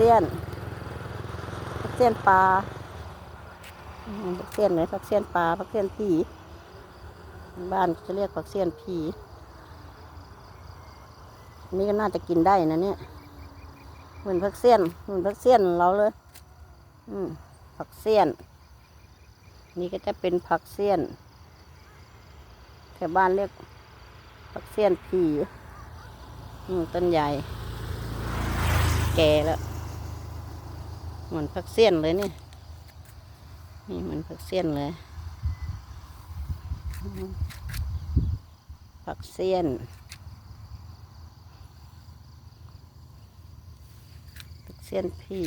ซียนผักเสี้ยนปลาผักเสี้ยนเลยผักเสี้ยนปลาผักเสี้ยนผีบ้านจะเรียกผักเสี้ยนผีนนี่ก็น่าจะกินได้นะเนี่ยเหมือนผักเสี้ยนเหมือนผักเสี้ยนเราเลย อืมผักเสี้ยน นี่ก็จะเป็นผักเสี้ยนแถวบ้านเรียกผักเสี้ยนผีอืมต้นใหญ่ แก่แล้ว เหมือนผักเสี้ยนเลยเนี่ยนี่เหมือนผักเสี้ยนเลย ผักเสี้ยนผักเสี้ยนผี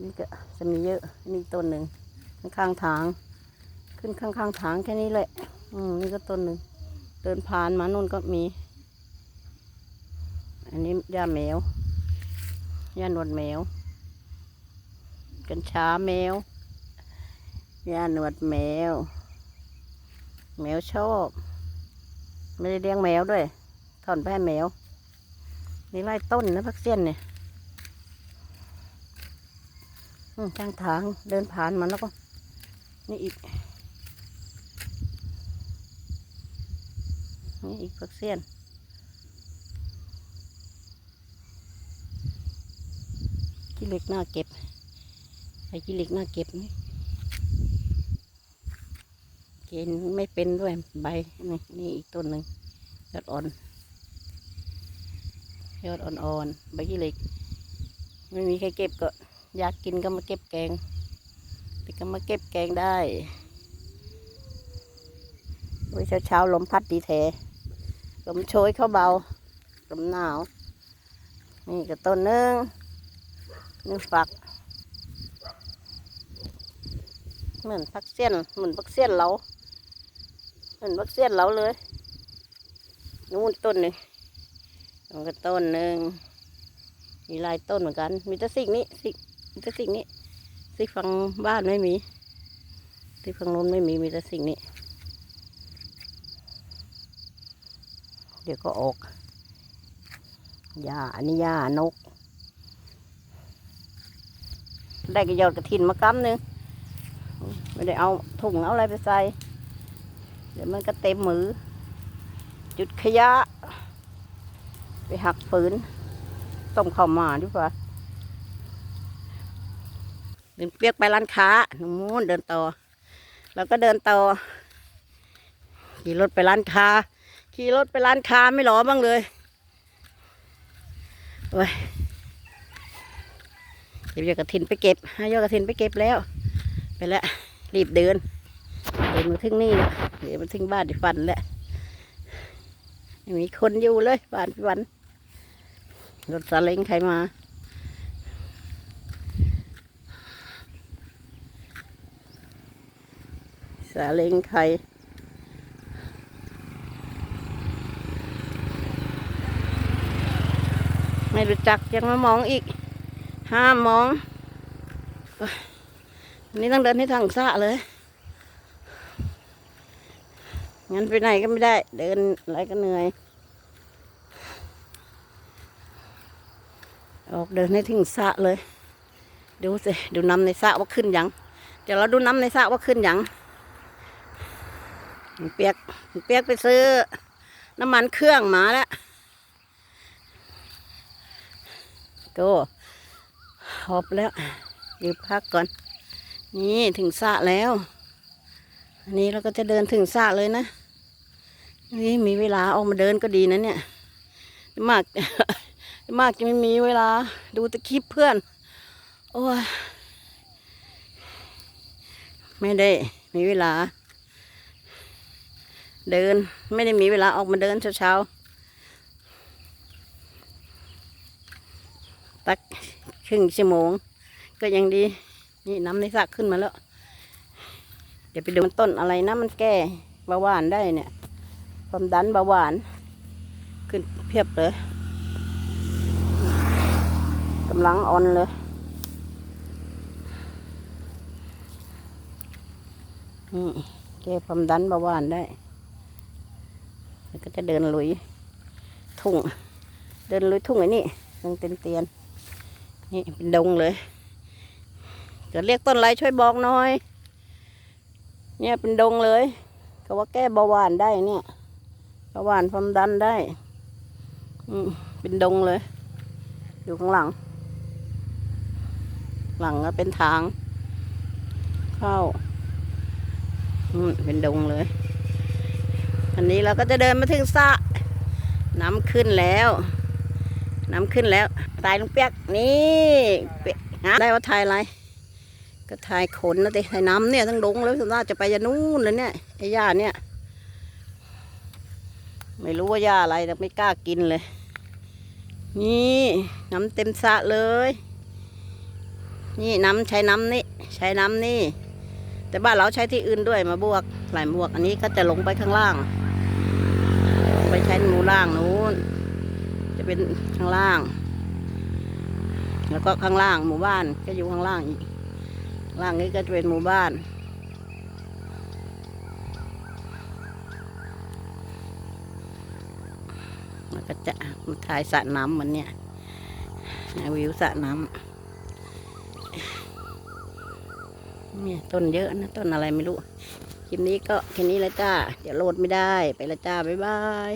นี่ก็จะมีเยอะนี่ต้นหนึ่งข้างทาง ขึ้นข้างๆทางแค่นี้แหละ อืมนี่ก็ต้นหนึ่งเดินผ่านมานู่นก็มี อันนี้หญ้าแมวหญ้าหนวดแมว กัญชาแมวหญ้าหนวดแมว แมวชอบ ไม่ได้เลี้ยงแมวด้วย ถอนไปให้แมว นี่ไล่ต้นนะพักเสี้ยนเนี่ยอืมข้างทางเดินผ่านมันแล้วก็ นี่อีก นี่อีกพักเสี้ยนขี้เล็กน่าเก็บ ไอ้ขี้เหล็กน่าเก็บนี่เกณฑ์ไม่เป็นด้วยใบนี่นี่อีกต้นหนึ่งยอดอ่อน ยอดอ่อนๆใบขี้เหล็ก ไม่มีใครเก็บก็อยากกินก็มาเก็บแกงแต่ก็มาเก็บแกงได้โอ้ยเช้าๆลมพัดดีแท้ลมโชยเข้าเบาลมหนาว นี่ก็ต้นนึงนี่ฝัก เหมือนพักเส้นเหมือนพักเส้นเราเหมือนพักเส้นเราเลยนู่นต้นนี่มันก็ต้นหนึ่งมีลายต้นเหมือนกัน มีแต่สิ่งนี้สิ่งมีแต่สิ่งนี้สิ่งฝั่งบ้านไม่มีที่ฝั่งนู้นไม่มีมีแต่สิ่งนี้ เดี๋ยวก็ออกหญ้าอันนี้หญ้านก ได้กระยอดกระถินมากำหนึ่ง ไม่ได้เอาถุงเอาอะไรไปใส่ เดี๋ยวมันก็เต็มมือ จุดขยะ ไปหักฝืนต้มข้าวหมาดีกว่าเดินเปียกไปร้านค้าหนูนเดินต่อ แล้วก็เดินต่อ ขี่รถไปร้านค้า ขี่รถไปร้านค้าไม่หลอบ้างเลยโอ้ยเก็บยอดกระถินไปเก็บให้ยอกระถินไปเก็บแล้ว ไปแล้ว รีบเดิน เดินมาถึงนี่แล้วเดินมาถึงบ้านดิฟันแล้วมีคนอยู่เลยบ้านดิฟันรถซาเล้งใครมาซาเล้งใครไม่รู้จักยังมามองอีก ห้ามมอง นนี้ต้องเดินให้ทางสะเลยงั้นไปไหนก็ไม่ได้ เดินอะไรก็เหนื่อย ออกเดินให้ถึงสะเลย ดูสิ ดูน้ำในสะว่าขึ้นยัง เดี๋ยวเราดูน้ำในสะว่าขึ้นยังเปียกเปียกไปซื้อ น้ำมันเครื่องมาแล้วก็หอบแล้วหยุดพักก่อน นี่ถึงสระแล้ว อันนี้เราก็จะเดินถึงสระเลยนะ นี่มีเวลาออกมาเดินก็ดีนะเนี่ยมากมากจะไม่มีเวลาดูตะคลิปเพื่อน โอ้ยไม่ได้มีเวลา เดินไม่ได้มีเวลาออกมาเดินเช้าๆตักครึ่งชั่วโมงก็ยังดี นี่น้ำในสระขึ้นมาแล้ว เดี๋ยวไปดูมันต้นอะไรนะมันแก้เบาหวานได้เนี่ย ความดันเบาหวาน ขึ้นเพียบเลยกำลังอ่อนเลยนี่แก้ความดันเบาหวานได้ แล้วก็จะเดินลุยทุ่ง เดินลุยทุ่งไอ้นี่ตรงเตียนเตียนนี่เป็นดงเลย จะเรียกต้นอะไรช่วยบอกหน่อย เนี่ยเป็นดงเลยเขาว่าแก้เบาหวานได้เนี่ยเบาหวานความดันได้ อืมเป็นดงเลย อยู่ข้างหลัง หลังก็เป็นทาง เข้าอืมเป็นดงเลย อันนี้เราก็จะเดินมาถึงสระน้ำขึ้นแล้วน้ำขึ้นแล้ว ตายลุงเปียกนี่เปียกได้ว่าทายอะไร ก็ทายขนนะติทายน้ำเนี่ยทั้งดงเลยส่วนมาจะไปยันนู่นเลยเนี่ยไอ้ย่าเนี่ย ไม่รู้ว่าย่าอะไรแต่ไม่กล้ากินเลย นี่น้ำเต็มสะเลย นี่น้ำใช้น้ำนี่ใช้น้ำนี่ แต่บ้านเราใช้ที่อื่นด้วยมาบวกหลายบวก อันนี้ก็จะลงไปข้างล่าง ไปใช้หมูล่างนู้นจะเป็นข้างล่าง แล้วก็ข้างล่างหมู่บ้านก็อยู่ข้างล่างอีก ล่างนี้ก็จะเป็นหมู่บ้านแล้วก็จะมาถ่ายสระน้ำมันเนี่ยวิวสระน้ำเนี่ยต้นเยอะนะต้นอะไรไม่รู้ คลิปนี้ก็แค่นี้แหละจ้า เดี๋ยวโหลดไม่ได้ ไปละจ้า บ๊ายบาย